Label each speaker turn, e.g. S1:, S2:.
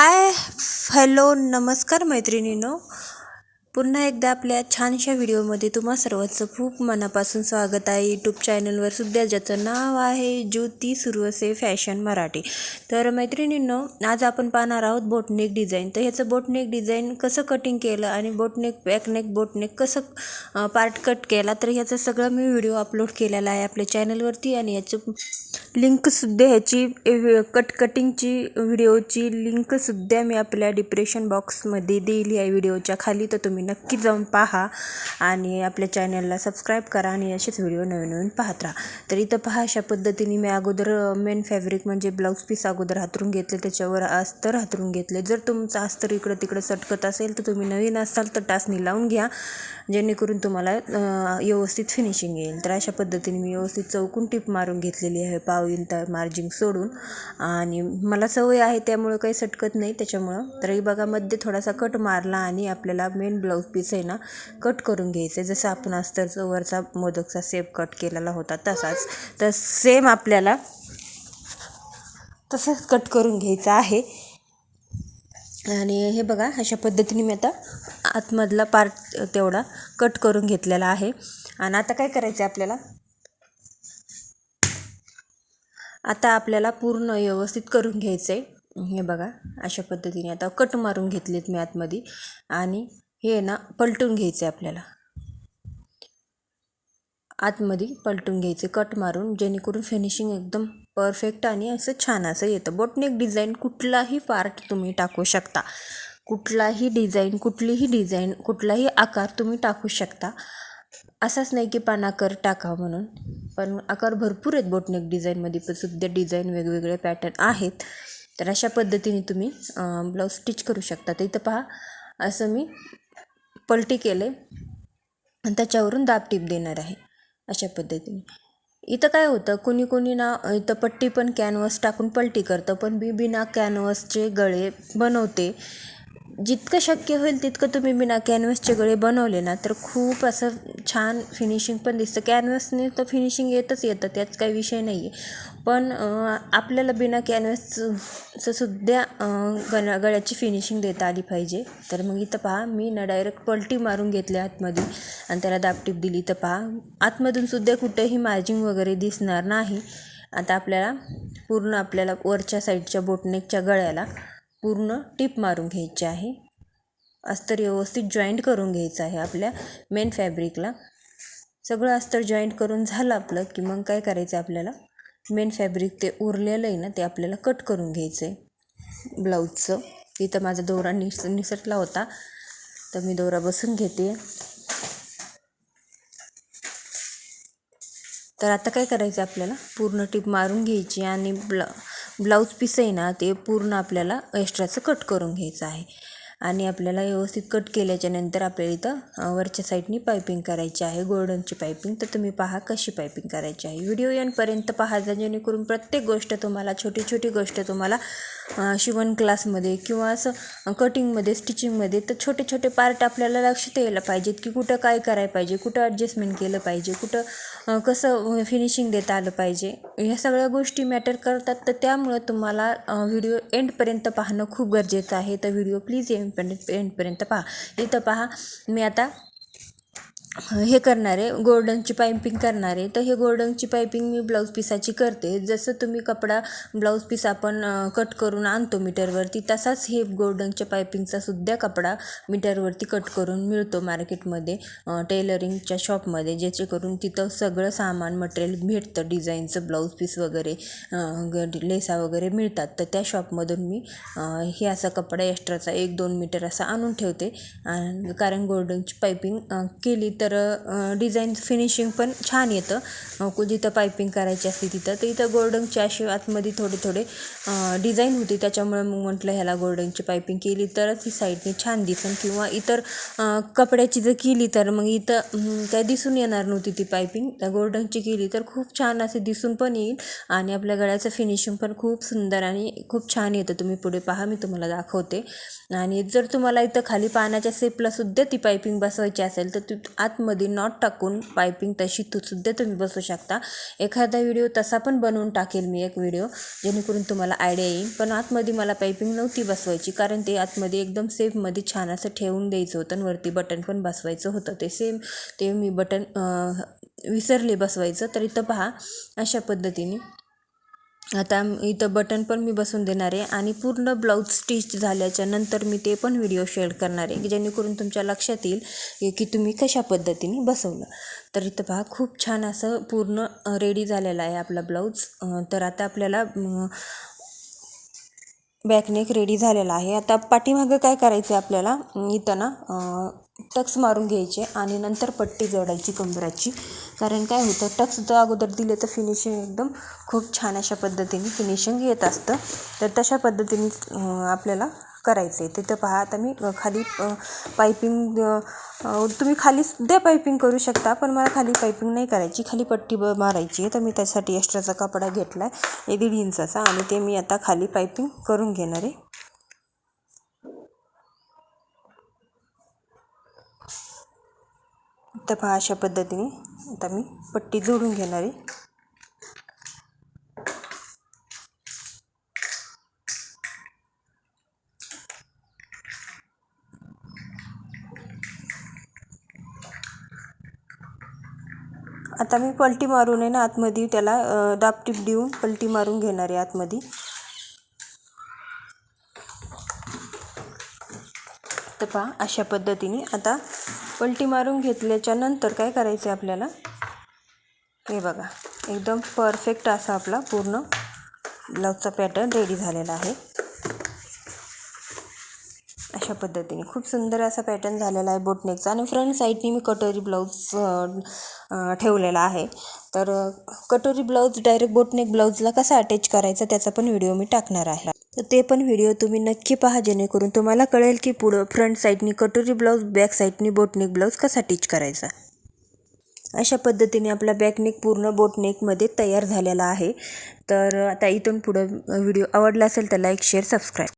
S1: Hi hello नमस्कार मैत्रिणीनो. पुन्हा एकदा आपल्या छानशा व्हिडिओमध्ये तुम्हा सर्वांचं खूप मनापासून स्वागत आहे. यूट्यूब चॅनलवर सुद्धा ज्याचं नाव आहे ज्योती सुरवसे फॅशन मराठी. तर मैत्रिणींनो आज आपण पाहणार आहोत बोटनेक डिझाईन तर ह्याचं बोटनेक डिझाईन कसं कटिंग केलं आणि boat neck back neck boat neck कसं पार्ट कट केला तर ह्याचं सगळं मी व्हिडिओ अपलोड केलेला आहे आपल्या चॅनलवरती आणि याचं लिंकसुद्धा ह्याची कट कटिंगची व्हिडिओची लिंकसुद्धा मी आपल्या डिप्रेशन बॉक्समध्ये दिली आहे व्हिडिओच्या खाली. तर तुम्ही नक्की जाऊन पहा आणि आपल्या चॅनलला सबस्क्राईब करा आणि असेच व्हिडिओ नवीन नवीन पाहत राहा. तर इथं पहा अशा पद्धतीने मी अगोदर मेन फॅब्रिक म्हणजे ब्लाऊज पीस अगोदर हातरून घेतले त्याच्यावर अस्तर हातरून घेतले. जर तुमचं अस्तर इकडं तिकडं सटकत असेल तर तुम्ही नवीन असाल तर टाचणी लावून घ्या जेणेकरून तुम्हाला व्यवस्थित फिनिशिंग येईल. तर अशा पद्धतीने मी व्यवस्थित चौकून टिप मारून घेतलेली आहे पाव तर मार्जिंग सोडून. आणि मला सवय आहे त्यामुळं काही सटकत नाही त्याच्यामुळं. तरी बघा मध्ये थोडासा कट मारला आणि आपल्याला मेन ब्लाऊज पीस आहे ना कट करून घ्यायचं. आहे जसं आपण अस्तरचा वरचा मोदकचा सेप कट केलेला होता तसाच. तर सेम आपल्याला तसंच कट करून घ्यायचं आहे. आणि हे बघा अशा पद्धतीने मी आता आतमधला पार्ट तेवढा कट करून घेतलेला आहे. आणि आता काय करायचं आहे आपल्याला? आता आपल्याला पूर्ण व्यवस्थित करून घ्यायचं आहे हे बघा अशा पद्धतीने आता कट मारून घेतलेत मी आतमध्ये. आणि हे ना पलटून घ्यायचं आहे आपल्याला. आतमध्ये पलटून घ्यायचे कट मारून जेणेकरून फिनिशिंग एकदम परफेक्ट आणि असं छान असं येतं. बोटनेक डिझाईन कुठलाही पार्ट तुम्ही टाकू शकता. कुठलाही डिझाईन कुठलीही डिझाईन कुठलाही आकार तुम्ही टाकू शकता. असाच नाही की पानाकर टाका म्हणून. पण आकार भरपूर आहेत बोटनेक डिझाईनमध्ये पण सुद्धा डिझाईन वेगवेगळे पॅटर्न आहेत. तर अशा पद्धतीने तुम्ही ब्लाऊज स्टिच करू शकता. तर इथं पहा असं मी पलटी केले आणि त्याच्यावरून दाब टीप देणार आहे अशा पद्धतीने. इथं काय होतं कुणी कुणी ना इथं पट्टी पण कॅनव्हस टाकून पलटी करतं पण बी बिना कॅनव्हसचे गळे बनवते. जितकं शक्य होईल तितकं तुम्ही बिना कॅनव्हसचे गळे बनवले ना तर खूप असं छान फिनिशिंग पण दिसतं. कॅनव्हसने तर फिनिशिंग येतच येतं त्याच काही विषय नाही आहे पण आपल्याला बिना कॅनव्हसचं सुद्धा गणा गळ्याची फिनिशिंग देता आली पाहिजे. तर मग इथं पहा मी ना डायरेक्ट पलटी मारून घेतली आतमध्ये आणि त्याला दाबटीप दिली. तर पहा आतमधून सुद्धा कुठेही मार्जिंग वगैरे दिसणार नाही. आता आपल्याला पूर्ण आपल्याला वरच्या साईडच्या बोटनेकच्या गळ्याला पूर्ण टीप मारून घ्यायची आहे. अस्तर व्यवस्थित जॉईंट करून घ्यायचं आहे आपल्या मेन फॅब्रिकला सगळं अस्तर जॉईंट करून झालं आपलं की मग काय करायचं आपल्याला? मेन फॅब्रिक ते उरलेलं आहे ना ते आपल्याला कट करून घ्यायचं आहे ब्लाऊजचं तिथं माझा दोरा निस निसटला होता. तर मी दोरा बसून घेते. तर आता काय करायचं आपल्याला? पूर्ण टिप मारून घ्यायची आणि ब्ला ब्लाऊज पीस आहे ना ते पूर्ण आपल्याला एक्स्ट्राचं कट करून घ्यायचं आहे. आणि आपल्याला व्यवस्थित कट केल्याच्यानंतर आपल्याला इथं वरच्या साईडनी पायपिंग करायची आहे. गोल्डनची पायपिंग तर तुम्ही पहा कशी पायपिंग करायची आहे. व्हिडिओ येणपर्यंत पहा जेणेकरून प्रत्येक गोष्ट तुम्हाला छोटी छोटी गोष्ट तुम्हाला शिवण क्लासमध्ये किंवा असं कटिंगमध्ये स्टिचिंगमध्ये तर छोटे छोटे पार्ट आपल्याला लक्षात यायला पाहिजेत की कुठं काय करायला पाहिजे कुठं ॲडजस्टमेंट केलं पाहिजे कुठं कसं फिनिशिंग देता आलं पाहिजे. ह्या सगळ्या गोष्टी मॅटर करतात तर त्यामुळं तुम्हाला व्हिडिओ एंडपर्यंत पाहणं खूप गरजेचं आहे. तर व्हिडिओ प्लीज एंडपर्यंत एंडपर्यंत पहा. इथं पहा मी आता हे करणारे गोल्डनची पायपिंग करणारे तर हे गोर्डनची पायपिंग मी ब्लाऊज पिसाची करते. जसं तुम्ही कपडा ब्लाऊज पीस आपण कट करून आणतो मीटरवरती तसाच हे गोल्डनच्या पायपिंगचा सुद्धा कपडा मीटरवरती कट करून मिळतो मार्केटमध्ये टेलरिंगच्या शॉपमध्ये ज्याचे करून तिथं सगळं सामान मटेरियल भेटतं डिझाईनचं ब्लाऊज पीस वगैरे लेसा वगैरे मिळतात. तर त्या शॉपमधून मी हे असा कपडा एक्स्ट्राचा एक दोन मीटर असा आणून ठेवते. कारण गोल्डनची पायपिंग केली तर डिझाईन फिनिशिंग पण छान येतं. जिथं पायपिंग करायची असते तिथं. तर इथं गोल्डनची अशी आतमध्ये थोडे थोडे डिझाईन होती. त्याच्यामुळे मग म्हटलं ह्याला गोल्डनची पायपिंग केली. तरच ही साईडने छान दिसेल किंवा इतर कपड्याची जर केली तर मग इथं काय दिसून येणार नव्हती ती पायपिंग त्या गोल्डनची केली तर खूप छान असे दिसून पण येईल. आणि आपल्या गळ्याचं फिनिशिंग पण खूप सुंदर आणि खूप छान येतं. तुम्ही पुढे पहा. मी तुम्हाला दाखवते. आणि जर तुम्हाला इथं खाली पाण्याच्या सेपला सुद्धा ती पायपिंग बसवायची असेल तर तू आत आतमध्ये नॉट टाकून पायपिंग तशी तू सुद्धा तुम्ही बसू शकता. एखादा व्हिडिओ तसा पण बनवून टाकेल मी एक व्हिडिओ जेणेकरून तुम्हाला आयडिया येईल. पण आतमध्ये मला पायपिंग नव्हती बसवायची कारण ते आतमध्ये एकदम सेफमध्ये छान असं ठेवून द्यायचं होतं आणि वरती बटन पण बसवायचं होतं. ते सेम ते मी बटन विसरले बसवायचं. तर इथं पहा अशा पद्धतीने आता इथं बटन पण मी बसवून देणार आहे आणि पूर्ण ब्लाऊज स्टिच झाल्याच्यानंतर मी ते पण व्हिडिओ शेअर करणार आहे जेणेकरून तुमच्या लक्षात येईल की तुम्ही कशा पद्धतीने बसवलं. तर इथं पहा खूप छान असं पूर्ण रेडी झालेलं आहे आपला ब्लाऊज. तर आता आपल्याला बॅकनेक रेडी झालेला आहे. आता पाठीमागं काय करायचं आहे आपल्याला? इथं ना टक्स मारून घ्यायचे आणि नंतर पट्टी जोडायची कंबराची कारण काय होतं टक्स जर अगोदर दिले तर फिनिशिंग एकदम खूप छान अशा पद्धतीने फिनिशिंग येत असतं. तर तशा पद्धतीने आपल्याला करायचं आहे तिथं पहा आता मी खाली पायपिंग तुम्ही खाली सुद्धा पायपिंग करू शकता पण मला खाली पायपिंग नाही करायची. खाली पट्टी ब मारायची आहे तर मी त्यासाठी एक्स्ट्राचा कपडा घेतला आहे दीड इंचाचा आणि ते मी आता खाली पायपिंग करून घेणार आहे. तर पहा अशा पद्धतीने. आता मी पट्टी जोडून घेणार आहे. आता मी पलटी मारून आहे ना आतमध्ये त्याला दाबटीप देऊन पलटी मारून घेणार आहे आतमध्ये. तर पहा अशा पद्धतीने. आता पलटी मारून घेतल्याच्या नंतर काय करायचं आहे आपल्याला? हे बघा एकदम परफेक्ट असा आपला पूर्ण ब्लाऊजचा पॅटर्न रेडी झालेला आहे. अशा पद्धतीने. खूप सुंदर असा पॅटर्न झालेला आहे बोटनेकचा आणि फ्रंट साईडने मी कटोरी ब्लाऊज ठेवलेला आहे. तर कटोरी ब्लाऊज डायरेक्ट बोटनेक ब्लाऊजला कसा अटॅच करायचा त्याचा पण व्हिडिओ मी टाकणार आहे. तर ते पण व्हिडिओ तुम्ही नक्की पहा जेणेकरून तुम्हाला कळेल की पुढं फ्रंट साईडनी कटोरी ब्लाऊज बॅक साईडनी बोटनेक ब्लाऊज कसा टीच करायचा. अशा पद्धतीने आपला बॅकनेक पूर्ण बोटनेकमध्ये तयार झालेला आहे. तर आता इथून पुढं व्हिडिओ आवडला असेल तर लाईक शेअर सबस्क्राईब.